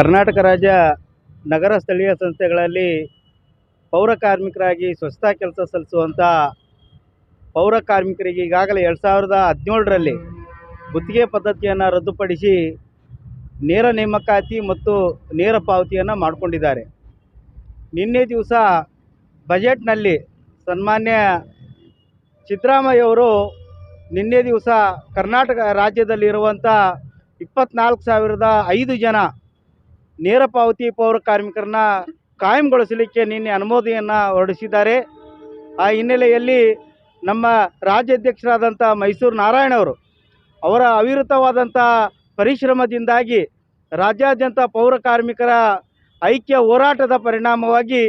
ಕರ್ನಾಟಕ ರಾಜ್ಯ ನಗರ ಸ್ಥಳೀಯ ಸಂಸ್ಥೆಗಳಲ್ಲಿ ಪೌರ ಕಾರ್ಮಿಕರಾಗಿ ಸ್ವಚ್ಛತಾ ಕೆಲಸ ಸಲ್ಲಿಸುವಂಥ ಪೌರ ಕಾರ್ಮಿಕರಿಗೆ ಈಗಾಗಲೇ ಎರಡು ಸಾವಿರದ ಹದಿನೇಳರಲ್ಲಿ ಗುತ್ತಿಗೆ ಪದ್ಧತಿಯನ್ನು ರದ್ದುಪಡಿಸಿ ನೇರ ನೇಮಕಾತಿ ಮತ್ತು ನೇರ ಪಾವತಿಯನ್ನು ಮಾಡಿಕೊಂಡಿದ್ದಾರೆ. ನಿನ್ನೆ ದಿವಸ ಬಜೆಟ್ನಲ್ಲಿ ಸನ್ಮಾನ್ಯ ಸಿದ್ದರಾಮಯ್ಯವರು ನಿನ್ನೆ ದಿವಸ ಕರ್ನಾಟಕ ರಾಜ್ಯದಲ್ಲಿರುವಂಥ ಇಪ್ಪತ್ನಾಲ್ಕು ಸಾವಿರದ ಐದು ಜನ ನೇರ ಪಾವತಿ ಪೌರ ಕಾರ್ಮಿಕರನ್ನ ಕಾಯಂಗೊಳಿಸಲಿಕ್ಕೆ ನಿನ್ನೆ ಅನುಮೋದನೆಯನ್ನು ಹೊರಡಿಸಿದ್ದಾರೆ. ಆ ಹಿನ್ನೆಲೆಯಲ್ಲಿ ನಮ್ಮ ರಾಜ್ಯಾಧ್ಯಕ್ಷರಾದಂಥ ಮೈಸೂರು ನಾರಾಯಣ ಅವರು ಅವರ ಅವಿರತವಾದಂಥ ಪರಿಶ್ರಮದಿಂದಾಗಿ ರಾಜ್ಯಾದ್ಯಂತ ಪೌರ ಕಾರ್ಮಿಕರ ಐಕ್ಯ ಹೋರಾಟದ ಪರಿಣಾಮವಾಗಿ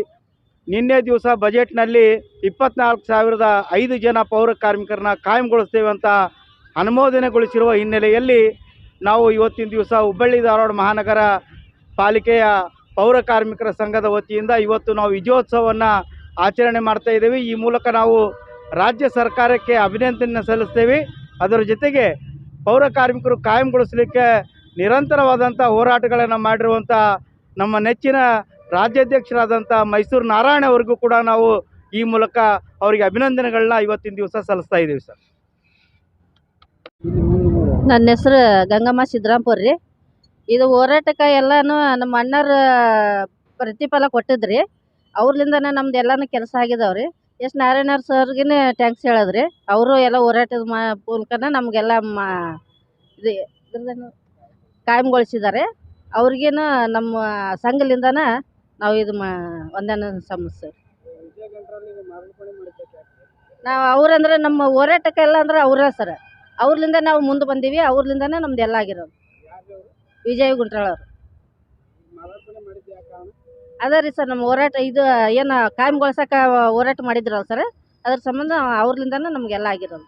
ನಿನ್ನೆ ದಿವಸ ಬಜೆಟ್ನಲ್ಲಿ ಇಪ್ಪತ್ನಾಲ್ಕು ಸಾವಿರದ ಐದು ಜನ ಪೌರ ಕಾರ್ಮಿಕರನ್ನ ಕಾಯಂಗೊಳಿಸ್ತೇವೆ ಅಂತ ಅನುಮೋದನೆಗೊಳಿಸಿರುವ ಹಿನ್ನೆಲೆಯಲ್ಲಿ ನಾವು ಇವತ್ತಿನ ದಿವಸ ಹುಬ್ಬಳ್ಳಿ ಧಾರವಾಡ ಮಹಾನಗರ ಪಾಲಿಕೆಯ ಪೌರ ಕಾರ್ಮಿಕರ ಸಂಘದ ವತಿಯಿಂದ ಇವತ್ತು ನಾವು ವಿಜಯೋತ್ಸವವನ್ನು ಆಚರಣೆ ಮಾಡ್ತಾ ಇದ್ದೀವಿ. ಈ ಮೂಲಕ ನಾವು ರಾಜ್ಯ ಸರ್ಕಾರಕ್ಕೆ ಅಭಿನಂದನೆ ಸಲ್ಲಿಸ್ತೇವೆ. ಅದರ ಜೊತೆಗೆ ಪೌರ ಕಾರ್ಮಿಕರು ಕಾಯಂಗೊಳಿಸಲಿಕ್ಕೆ ನಿರಂತರವಾದಂಥ ಹೋರಾಟಗಳನ್ನು ಮಾಡಿರುವಂಥ ನಮ್ಮ ನೆಚ್ಚಿನ ರಾಜ್ಯಾಧ್ಯಕ್ಷರಾದಂಥ ಮೈಸೂರು ನಾರಾಯಣ ಅವರಿಗೂ ಕೂಡ ನಾವು ಈ ಮೂಲಕ ಅವರಿಗೆ ಅಭಿನಂದನೆಗಳನ್ನ ಇವತ್ತಿನ ದಿವಸ ಸಲ್ಲಿಸ್ತಾ ಇದ್ದೀವಿ ಸರ್. ನನ್ನ ಹೆಸರು ಗಂಗಮ್ಮ ಸಿದ್ದರಾಮ್ಪುರ್ ರೀ. ಇದು ಹೋರಾಟಕ್ಕೆ ಎಲ್ಲಾನು ನಮ್ಮ ಅಣ್ಣರ ಪ್ರತಿಫಲ ಕೊಟ್ಟಿದ್ರಿ. ಅವ್ರಲಿಂದನೇ ನಮ್ದು ಎಲ್ಲಾನು ಕೆಲಸ ಆಗಿದಾವೆ ರೀ ಎಸ್ ನಾರಾಯಣ ಸರ್ಗಿನೇ ಟ್ಯಾಂಕ್ಸ್ ಹೇಳಿದ್ರಿ. ಅವರು ಎಲ್ಲ ಹೋರಾಟದ ಮಾ, ಮೂಲಕನ ನಮಗೆಲ್ಲ ಮಾ, ಇದು ಕಾಯಂಗೊಳಿಸಿದ್ದಾರೆ ಅವ್ರಿಗೇನು ನಮ್ಮ ಸಂಘಲಿಂದನ ನಾವು ಇದು ಮಾ, ಒಂದೇನ ಸಮಸ್ಯೆ. ನಾವು ಅವ್ರಂದ್ರೆ ನಮ್ಮ ಹೋರಾಟಕ್ಕೆಲ್ಲ ಅಂದ್ರೆ ಅವರೇ ಸರ್. ಅವ್ರಲಿಂದ ನಾವು ಮುಂದೆ ಬಂದೀವಿ, ಅವ್ರಲಿಂದನೇ ನಮ್ದು ಎಲ್ಲ ಆಗಿರೋದು. ವಿಜಯ್ ಗುಂಟ್ರಾಳವ್ರು ಅದ ರೀ ಸರ್ ನಮ್ಮ ಹೋರಾಟ ಇದು, ಏನು ಕಾಯಂಗೊಳಿಸಕ್ಕೆ ಹೋರಾಟ ಮಾಡಿದ್ರಲ್ಲ ಸರ್, ಅದ್ರ ಸಂಬಂಧ ಅವ್ರಲಿಂದನೇ ನಮಗೆಲ್ಲ ಆಗಿರೋದು.